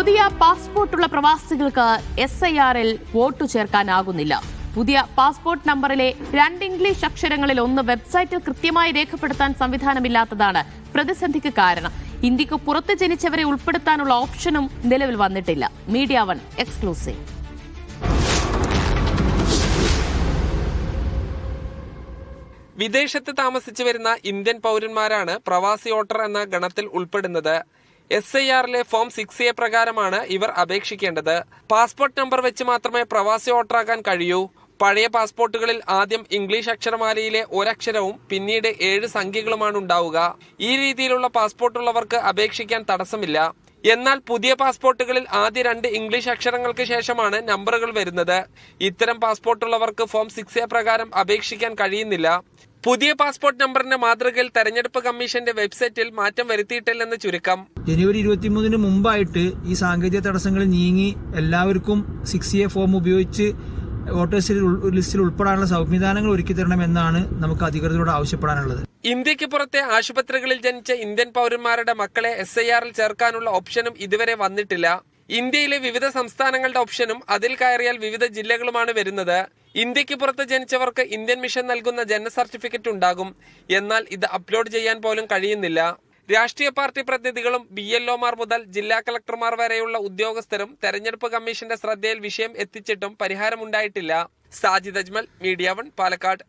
പുതിയ പാസ്പോർട്ടുള്ള പ്രവാസികൾക്ക് S I ആറിൽ വോട്ടു ചേർക്കാനാകുന്നില്ല. പുതിയ പാസ്പോർട്ട് നമ്പറിലെ രണ്ട് ഇംഗ്ലീഷ് അക്ഷരങ്ങളിൽ ഒന്ന് വെബ്സൈറ്റിൽ കൃത്യമായി രേഖപ്പെടുത്താൻ സംവിധാനമില്ലാത്തതാണ് പ്രതിസന്ധിക്ക് കാരണം. ഇന്ത്യയ്ക്ക് പുറത്ത് ജനിച്ചവരെ ഉൾപ്പെടുത്താനുള്ള ഓപ്ഷനും നിലവിൽ വന്നിട്ടില്ല. Media one exclusive. വിദേശത്ത് താമസിച്ചു വരുന്ന ഇന്ത്യൻ പൗരന്മാരാണ് പ്രവാസി വോട്ടർ എന്ന ഗണത്തിൽ ഉൾപ്പെടുന്നത്. എസ് ഐ ആറിലെ ഫോം സിക്സ് എ പ്രകാരമാണ് ഇവർ അപേക്ഷിക്കേണ്ടത്. പാസ്പോർട്ട് നമ്പർ വെച്ച് മാത്രമേ പ്രവാസി വോട്ടറാക്കാൻ കഴിയൂ. പഴയ പാസ്പോർട്ടുകളിൽ ആദ്യം ഇംഗ്ലീഷ് അക്ഷരമാലയിലെ ഒരക്ഷരവും പിന്നീട് ഏഴ് സംഖ്യകളുമാണ് ഉണ്ടാവുക. ഈ രീതിയിലുള്ള പാസ്പോർട്ടുള്ളവർക്ക് അപേക്ഷിക്കാൻ തടസ്സമില്ല. എന്നാൽ പുതിയ പാസ്പോർട്ടുകളിൽ ആദ്യ രണ്ട് ഇംഗ്ലീഷ് അക്ഷരങ്ങൾക്ക് ശേഷമാണ് നമ്പറുകൾ വരുന്നത്. ഇത്തരം പാസ്പോർട്ടുള്ളവർക്ക് ഫോം സിക്സ് എ പ്രകാരം അപേക്ഷിക്കാൻ കഴിയുന്നില്ല. പുതിയ പാസ്പോർട്ട് നമ്പറിന്റെ മാതൃകയിൽ തെരഞ്ഞെടുപ്പ് കമ്മീഷന്റെ വെബ്സൈറ്റിൽ മാറ്റം വരുത്തിയിട്ടില്ലെന്ന് ചുരുക്കം. ജനുവരി ഇരുപത്തിമൂന്നിന് മുമ്പായിട്ട് ഈ സാങ്കേതിക തടസ്സങ്ങൾ നീങ്ങി എല്ലാവർക്കും സിക്സ് എ ഫോം ഉപയോഗിച്ച് വോട്ടേഴ്സ് ലിസ്റ്റിൽ ഉൾപ്പെടാനുള്ള സംവിധാനങ്ങൾ ഒരുക്കി തരണമെന്നാണ് നമുക്ക് അധികൃതരോട് ആവശ്യപ്പെടാനുള്ളത്. ഇന്ത്യയ്ക്ക് പുറത്തെ ആശുപത്രികളിൽ ജനിച്ച ഇന്ത്യൻ പൗരന്മാരുടെ മക്കളെ എസ് ഐ ആറിൽ ചേർക്കാനുള്ള ഓപ്ഷനും ഇതുവരെ വന്നിട്ടില്ല. ഇന്ത്യയിലെ വിവിധ സംസ്ഥാനങ്ങളുടെ ഓപ്ഷനും അതിൽ കയറിയാൽ വിവിധ ജില്ലകളുമാണ് വരുന്നത്. ഇന്ത്യയ്ക്ക് പുറത്ത് ജനിച്ചവർക്ക് ഇന്ത്യൻ മിഷൻ നൽകുന്ന ജനന സർട്ടിഫിക്കറ്റ് ഉണ്ടാകും. എന്നാൽ ഇത് അപ്ലോഡ് ചെയ്യാൻ പോലും കഴിയുന്നില്ല. രാഷ്ട്രീയ പാർട്ടി പ്രതിനിധികളും ബി മുതൽ ജില്ലാ കളക്ടർമാർ വരെയുള്ള ഉദ്യോഗസ്ഥരും തെരഞ്ഞെടുപ്പ് കമ്മീഷന്റെ ശ്രദ്ധയിൽ വിഷയം എത്തിച്ചിട്ടും പരിഹാരമുണ്ടായിട്ടില്ല. Sajid Ajmal media one Palakkad.